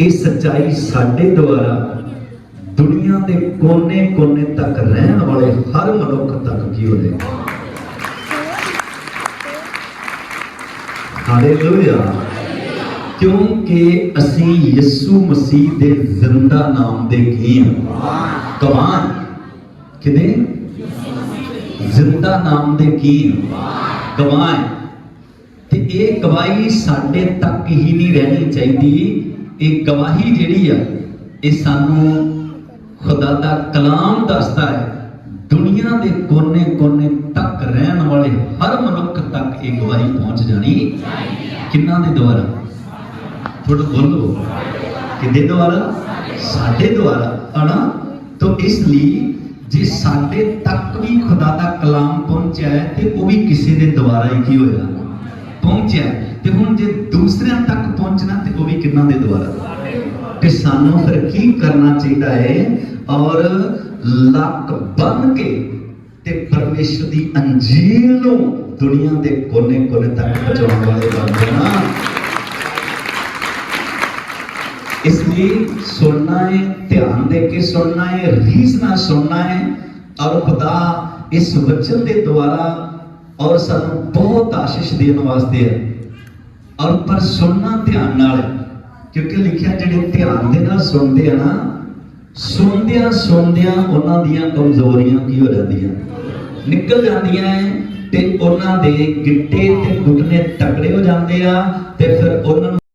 ਇਹ ਸੱਚਾਈ ਸਾਡੇ ਦੁਆਰਾ ਦੁਨੀਆ ਦੇ ਕੋਨੇ-ਕੋਨੇ ਤੱਕ ਰਹਿਣ ਵਾਲੇ ਹਰ ਮਨੁੱਖ ਤੱਕ ਕੀ ਹੋ ਜਾਏ? ਹਾਲੇਲੂਇਆ ਕਿਉਂਕਿ ਅਸੀਂ ਯਿਸੂ ਮਸੀਹ ਦੇ ਜ਼ਿੰਦਾ ਨਾਮ ਦੇ ਕੀ ਹਾਂ? ਗਵਾਹ ਕਿਦੇ ਜ਼ਿੰਦਾ ਨਾਮ ਦੇ ਕੀ ਹਾਂ? ਗਵਾਹ ਤੇ ਇਹ ਗਵਾਹੀ ਸਾਡੇ ਤੱਕ ਹੀ ਨਹੀਂ ਰਹਿਣੀ ਚਾਹੀਦੀ। ਇਹ ਗਵਾਹੀ ਜਿਹੜੀ ਆ, ਇਹ ਸਾਨੂੰ ਖੁਦਾ ਦਾ ਕਲਾਮ ਦੱਸਦਾ ਹੈ, ਦੁਨੀਆ ਦੇ ਕੋਨੇ-ਕੋਨੇ ਤੱਕ ਰਹਿਣ ਵਾਲੇ ਹਰ ਮਨੁੱਖ ਤੱਕ ਇਹ ਗਵਾਹੀ ਪਹੁੰਚ ਜਾਣੀ। ਕਿੰਨਾ ਦੇ ਦੁਆਰਾ? ਥੋੜਾ ਬੋਲੋ ਕਿਹਦੇ ਦੁਆਰਾ? ਸਾਡੇ ਦੁਆਰਾ। ਹਨਾ? ਤਾਂ ਇਸ ਲਈ ਜੇ ਸਾਡੇ ਤੱਕ ਵੀ ਖੁਦਾ ਦਾ ਕਲਾਮ ਪਹੁੰਚਿਆ ਹੈ, ਤੇ ਉਹ ਵੀ ਕਿਸੇ ਦੇ ਦੁਆਰਾ ਹੀ ਕੀ ਹੋਇਆ? ਪਹੁੰਚਿਆ ਤੇ ਹੁਣ ਜੇ ਦੂਸਰਿਆਂ ਤੱਕ ਪਹੁੰਚਣਾ, ਤੇ ਕਿੰਨਾ ਦੇ ਦੁਆਰਾ ਤੇ ਸਾਨੂੰ ਫਿਰ ਕੀ ਕਰਨਾ ਚਾਹੀਦਾ ਹੈ ਔਰ ਲੱਕ ਬੰਨ ਕੇ ਤੇ ਪਰਮੇਸ਼ਰ ਦੀ ਅੰਜੀਲ ਨੂੰ ਦੁਨੀਆ ਦੇ ਕੋਨੇ-ਕੋਨੇ ਤੱਕ ਪਹੁੰਚਾਉਣ ਵਾਲੇ ਬਣ ਜਾਣਾ ਇਸ ਲਈ ਸੁਣਨਾ ਹੈ ਧਿਆਨ ਦੇ ਕੇ ਸੁਣਨਾ ਹੈ ਰੀਸ ਨਾਲ ਸੁਣਨਾ ਹੈ ਔਰ ਖੁਦਾ ਇਸ ਵਚਨ ਦੇ ਦੁਆਰਾ ਔਰ ਸਾਨੂੰ ਬਹੁਤ ਆਸ਼ੀਸ਼ ਦੇਣ ਵਾਸਤੇ ਹੈ ਔਰ ਪਰ ਸੁਣਨਾ ਧਿਆਨ ਨਾਲ ਹੈ। ਕਿਉਂਕਿ ਲਿਖਿਆ ਜਿਹੜੇ ਧਿਆਨ ਦੇ ਨਾਲ ਸੁਣਦੇ ਆ ਨਾ, ਸੁਣਦਿਆਂ ਸੁਣਦਿਆਂ ਉਹਨਾਂ ਦੀਆਂ ਕਮਜ਼ੋਰੀਆਂ ਕੀ ਹੋ ਜਾਂਦੀਆਂ? ਨਿਕਲ ਜਾਂਦੀਆਂ ਹੈ ਤੇ ਉਹਨਾਂ ਦੇ ਗਿੱਟੇ ਤੇ ਘੁਟਨੇ ਤਕੜੇ ਹੋ ਜਾਂਦੇ ਆ ਤੇ ਫਿਰ ਉਹਨਾਂ ਨੂੰ